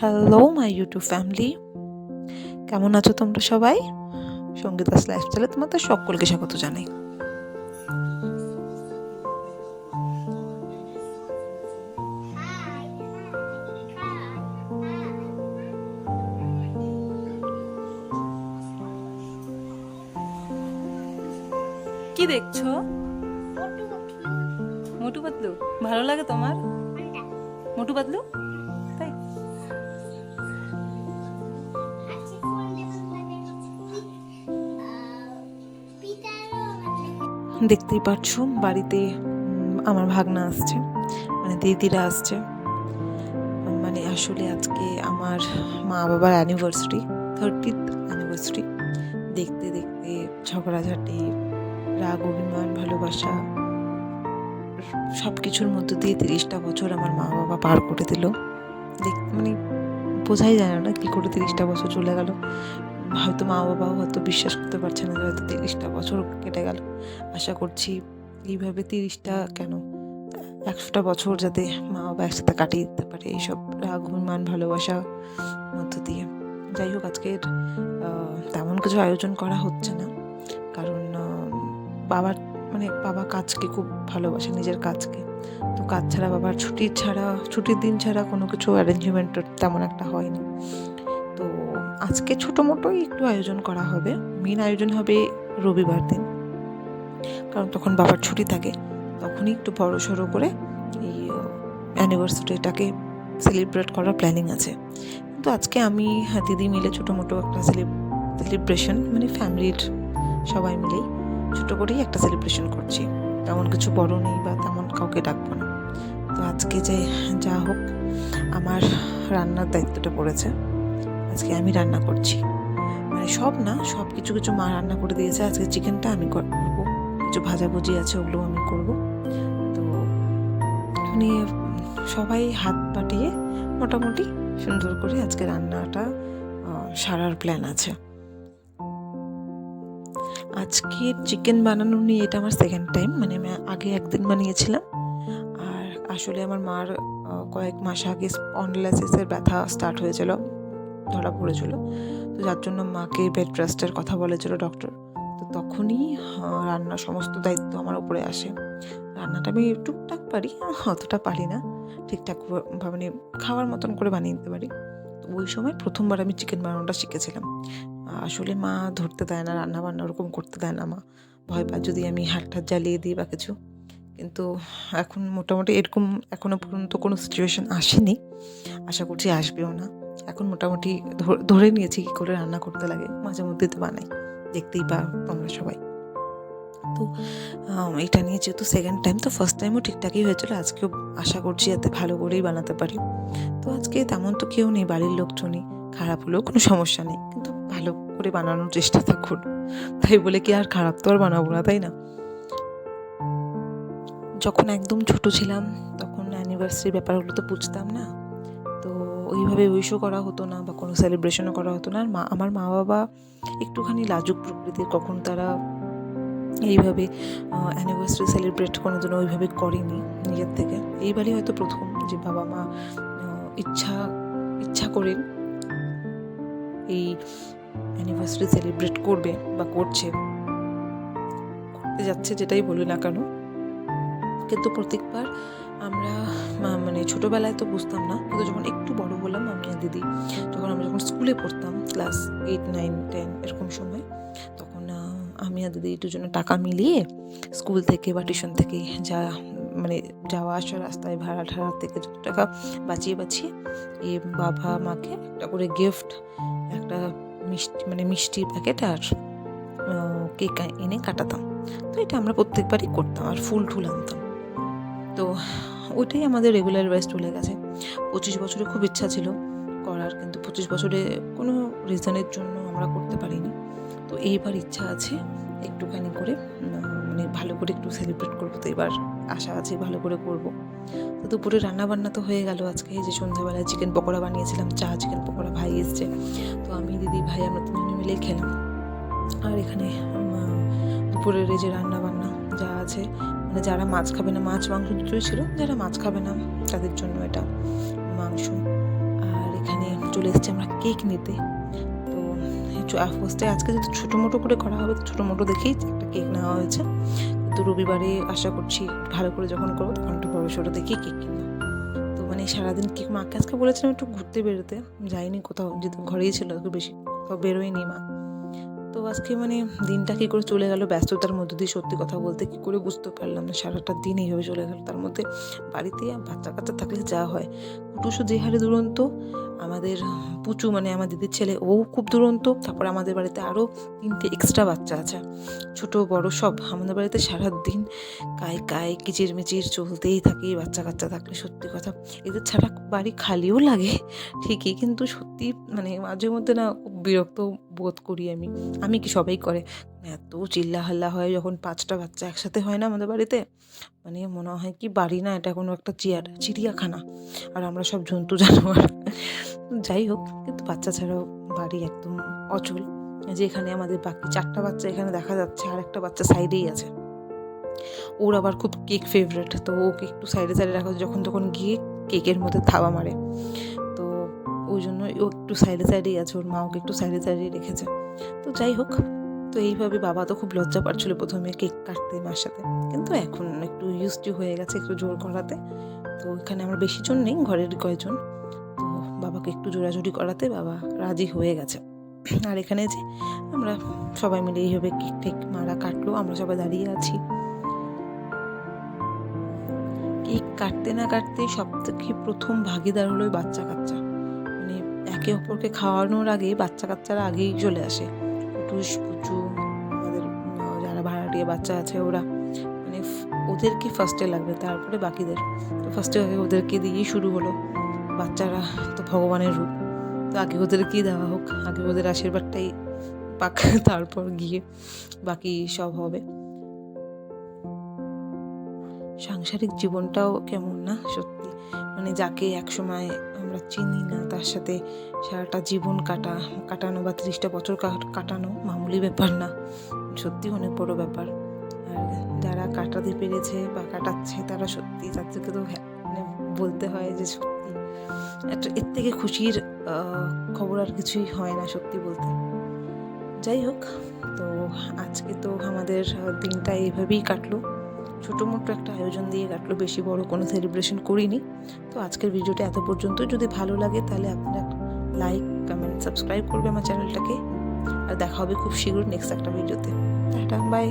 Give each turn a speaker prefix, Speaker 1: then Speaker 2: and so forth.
Speaker 1: Hello my YouTube family কেমন আছো তোমরা সবাই? সঙ্গীতাস লাইফস্টাইলে তোমাদের সকলকে স্বাগত জানাই। কি দেখছ? মোটু পাতলু। ভালো লাগে তোমার? মোটু পাতলু? দেখতেই পাচ্ছ, বাড়িতে আমার ভাগনা আসছে মানে দিদিরা আসছে। মানে আসলে আজকে আমার মা বাবার অ্যানিভার্সারি থার্টিথ অ্যানিভার্সারি দেখতে দেখতে ঝগড়াঝাটি, রাগ, অভিমান, ভালোবাসা সব কিছুর মধ্য দিয়ে তিরিশটা বছর আমার মা বাবা পার করে দিল। দেখ মানে বোঝাই যায় না কী করে তিরিশটা বছর চলে গেল। হয়তো মা বাবাও হয়তো বিশ্বাস করতে পারছে না যে হয়তো তিরিশটা বছর কেটে গেল। আশা করছি এইভাবে তিরিশটা কেন? একশোটা বছর যাতে মা বাবা একসাথে কাটিয়ে দিতে পারে এইসব রাগ, অভিমান, ভালোবাসা মধ্য দিয়ে। যাই হোক, আজকের তেমন কিছু আয়োজন করা হচ্ছে না। কারণ বাবার মানে বাবা কাজকে খুব ভালোবাসে, নিজের কাজকে। তো কাজ ছাড়া, বাবার ছুটির ছাড়া, ছুটির দিন ছাড়া কোনো কিছু অ্যারেঞ্জমেন্ট তেমন একটা হয়নি। তো আজকে ছোটো মোটোই একটু আয়োজন করা হবে। মেন আয়োজন হবে রবিবার দিন। কারণ তখন বাবার ছুটি থাকে, তখনই একটু বড় সড়ো করে এই অ্যানিভার্সারিটাকে সেলিব্রেট করার প্ল্যানিং আছে। কিন্তু আজকে আমি আর দিদি মিলে ছোটো মোটো একটা সেলিব্রেশন মানে ফ্যামিলির সবাই মিলেই ছোটো করেই একটা সেলিব্রেশন করছি। তেমন কিছু বড় নেই বা তেমন কাউকে ডাকবো না। তো আজকে যে যা হোক, আমার রান্নার দায়িত্বটা পড়েছে। আজকে আমি রান্না করছি। মানে সব না, সব কিছু কিছু মা রান্না করে দিয়েছে। আজকে চিকেনটা আমি করব। কিছু ভাজাভুজি আছে ওগুলো আমি করব। তো মানে সবাই হাত পাটিয়ে মোটামুটি সুন্দর করে আজকে রান্নাটা সারার প্ল্যান আছে। আজকে চিকেন বানানো নিয়ে এটা আমার সেকেন্ড টাইম মানে আমি আগে একদিন বানিয়েছিলাম। আর আসলে আমার মার কয়েক মাস আগে স্পন্ডলাইসিসের ব্যথা স্টার্ট হয়েছিল। ধরা পড়েছিল। তো যার জন্য মাকে বেড রেস্টের কথা বলেছিল ডক্টর তো তখনই রান্নার সমস্ত দায়িত্ব আমার উপরে আসে। রান্নাটা আমি টুকটাক পারি, অতটা পারি না। ঠিকঠাক মানে খাওয়ার মতন করে বানিয়ে নিতে পারি। ওই সময় প্রথমবার আমি চিকেন বানানোটা শিখেছিলাম। আসলে মা ধরতে দেয় না রান্না বান্না ওরকম করতে দেয় না মা। ভয় পায় যদি আমি হাত ঠাত জ্বালিয়ে দিই বা কিছু। কিন্তু এখন মোটামুটি এরকম এখনও পর্যন্ত কোনো সিচুয়েশন আসেনি। আশা করছি আসবেও না। এখন মোটামুটি ধর- নিয়েছি কী করে রান্না করতে লাগে। মাঝে মধ্যে তো বানাই। দেখতেই পাও তোমরা সবাই। তো এটা নিয়ে যেহেতু সেকেন্ড টাইম তো ফার্স্ট টাইমও ঠিকঠাকই হয়েছিল। আজকেও আশা করছি যাতে ভালো করেই বানাতে পারি। তো আজকে তেমন তো কেউ নেই, বাড়ির লোকজনই। খারাপ হলেও কোনো সমস্যা নেই। কিন্তু ভালো করে বানানোর চেষ্টা থাকুন। তাই বলে কি আর খারাপ তো আর বানাবো না, তাই না? যখন একদম ছোট ছিলাম, তখন অ্যানিভার্সারি ব্যাপারগুলো তো বুঝতাম না। ওইভাবে উইশও করা হতো না বা কোনো সেলিব্রেশনও করা হতো না। আর মা, আমার মা বাবা একটুখানি লাজুক প্রকৃতির, কখন তারা এইভাবে অ্যানিভার্সারি সেলিব্রেট কোনো দিন ওইভাবে করেনি নিজের থেকে। এইবারই হয়তো প্রথম যে বাবা মা ইচ্ছা ইচ্ছা করেন এই অ্যানিভার্সারি সেলিব্রেট করবে বা করছে। করতে যাচ্ছে যেটাই বলি না কেন। কিন্তু প্রত্যেকবার আমরা মানে ছোটোবেলায় তো বুঝতাম না, কিন্তু যখন একটু বড় হলাম আমি আর দিদি যখন আমরা যখন স্কুলে পড়তাম, ক্লাস এইট, নাইন, টেন এরকম সময়, তখন আমি আর দিদি দুজনে টাকা মিলিয়ে স্কুল থেকে বা টিউশন থেকে যা মানে যাওয়া আসা রাস্তায় ভাড়া ঠাড়া থেকে যত টাকা বাঁচিয়ে বাঁচিয়ে, এ বাবা মাকে একটা করে গিফট একটা মিষ্টি মানে মিষ্টির প্যাকেট আর কেক এনে কাটাতাম। তো এটা আমরা প্রত্যেকবারই করতাম আর ফুল টুল আনতাম। তো ওইটাই আমাদের রেগুলার ওয়াইজ চলে গেছে। পঁচিশ বছরে খুব ইচ্ছা ছিল করার, কিন্তু পঁচিশ বছরে কোনো রিজনের জন্য আমরা করতে পারিনি। তো এইবার ইচ্ছা আছে একটুখানি করে মানে ভালো করে একটু সেলিব্রেট করব। তো এবার আশা আছে ভালো করে করব। তো দুপুরে রান্না বান্না তো হয়ে গেল আজকে যে সন্ধ্যাবেলায় চিকেন পকোড়া বানিয়েছিলাম, চা চিকেন পকোড়া ভাই এসছে। তো আমি, দিদি, ভাই আমরা তিনজনে মিলেই খেলাম। আর এখানে দুপুরের এই যে রান্নাবান্না যা আছে যারা মাছ খাবে না, মাছ, মাংস দুটোই ছিল, যারা মাছ খাবে না, তাদের জন্য এটা মাংস। আর এখানে চলে এসেছি আমরা কেক নিতে। তো ফার্স্টে আজকে যদি ছোটো মোটো করে করা হবে, তো ছোটো মোটো দেখেই একটা কেক নেওয়া হয়েছে। তো রবিবারে আশা করছি ভালো করে যখন করব, তখন একটু বড়ো সড়ো দেখেই কেক কিনবো। তো মানে সারাদিন কেক মাকে আজকে বলেছিলাম একটু ঘুরতে বেরোতে। যাইনি কোথাও, যেহেতু ঘরেই ছিল, একটু বেশি কোথাও বেরোয়নি মা। তো আজকে মানে দিনটা কী করে চলে গেল? ব্যস্ততার মধ্যে দিয়ে সত্যি কথা বলতে কী করে বুঝতে পারলাম না। সারাটা দিন এইভাবে চলে গেল। তার মধ্যে বাড়িতে বাচ্চা কাচ্চা থাকলে যা হয়। কুটুসু যে হারে দুরন্ত আমাদের পুচু মানে আমার দিদির ছেলে, ও খুব দুরন্ত। তারপর আমাদের বাড়িতে আরও তিনটে এক্সট্রা বাচ্চা আছে। ছোট, বড় সব। আমাদের বাড়িতে সারাদিন কায় কায় কিচির মিচির চলতেই থাকে, বাচ্চা কাচ্চা থাকলে সত্যি কথা। এদের ছাড়া বাড়ি খালিও লাগে, ঠিকই। কিন্তু সত্যি মানে মাঝে মধ্যে না খুব বিরক্ত বোধ করি আমি। আমি কি সবাই করে? এত চিল্লা হাল্লা হয় যখন পাঁচটা বাচ্চা একসাথে হয় না আমাদের বাড়িতে মানে মনে হয় কি বাড়ি না, এটা কোনো একটা চিয়ার, চিড়িয়াখানা। আর আমরা সব জন্তু জানোয়ার। যাই হোক, কিন্তু বাচ্চা ছাড়াও বাড়ি একদম অচল। যেখানে আমাদের বাকি চারটা বাচ্চা এখানে দেখা যাচ্ছে, আর একটা বাচ্চা সাইডেই আছে। ওর আবার খুব কেক ফেভারেট তো ওকে একটু সাইডে সাইডে রাখা যখন তখন গিয়ে কেকের মধ্যে থাবা মারে। তো ওই জন্য ও একটু সাইডে সাইডেই আছে, ওর মা ওকে একটু সাইডে সাইডেই রেখেছে। তো যাই হোক তো এইভাবে বাবা তো খুব লজ্জা পাচ্ছিল প্রথমে কেক কাটতে মার সাথে। কিন্তু এখন একটু ইউজ টু হয়ে গেছে একটু জোর করাতে। তো এখানে আমার বেশি জন নেই, ঘরের কয়েকজন তো বাবাকে একটু জোরাজুরি করাতে বাবা রাজি হয়ে গেছে। আর এখানে যে আমরা সবাই মিলে এইভাবে কেক টেক মারা কাটলো, আমরা সবাই দাঁড়িয়ে আছি। কেক কাটতে না কাটতে সব থেকে প্রথম ভাগিদার হলো বাচ্চা কাচ্চা মানে একে অপরকে খাওয়ানোর আগে বাচ্চা কাচ্চারা আগেই চলে আসে। টুস পুচু আমাদের যারা ভাড়াটিয়া বাচ্চা আছে, ওরা মানে ওদেরকে ফার্স্টে লাগবে, তারপরে বাকিদের। তো ফার্স্টে ওদেরকে দিয়েই শুরু হলো। বাচ্চারা তো ভগবানের রূপ। তো আগে ওদেরকেই দেওয়া হোক, আগে ওদের আশীর্বাদটাই পাক, তারপর গিয়ে বাকি সব হবে। সাংসারিক জীবনটাও কেমন না, সত্যি। মানে যাকে একসময় আমরা চিনি না, তার সাথে সারাটা জীবন কাটা, কাটানো বা ত্রিশটা বছর কাটানো মামুলি ব্যাপার না। সত্যি অনেক বড় ব্যাপার। আর যারা কাটাতে পেরেছে বা কাটাচ্ছে, তারা সত্যি তাদেরকে তো হ্যাঁ মানে বলতে হয় যে সত্যি। একটা এর থেকে খুশির খবর আর কিছুই হয় না সত্যি বলতে। যাই হোক, তো আজকে তো আমাদের দিনটা এইভাবেই কাটলো। ছোটো মোটো একটা আয়োজন দিয়ে কাটলো বেশি বড় কোনো সেলিব্রেশন করিনি। তো আজকের ভিডিওটা এত পর্যন্ত। যদি ভালো লাগে তাহলে আপনারা লাইক কমেন্ট সাবস্ক্রাইব করবে আমার চ্যানেলটাকে আর দেখা হবে খুব শীঘ্র নেক্সট একটা ভিডিওতে টাটা বাই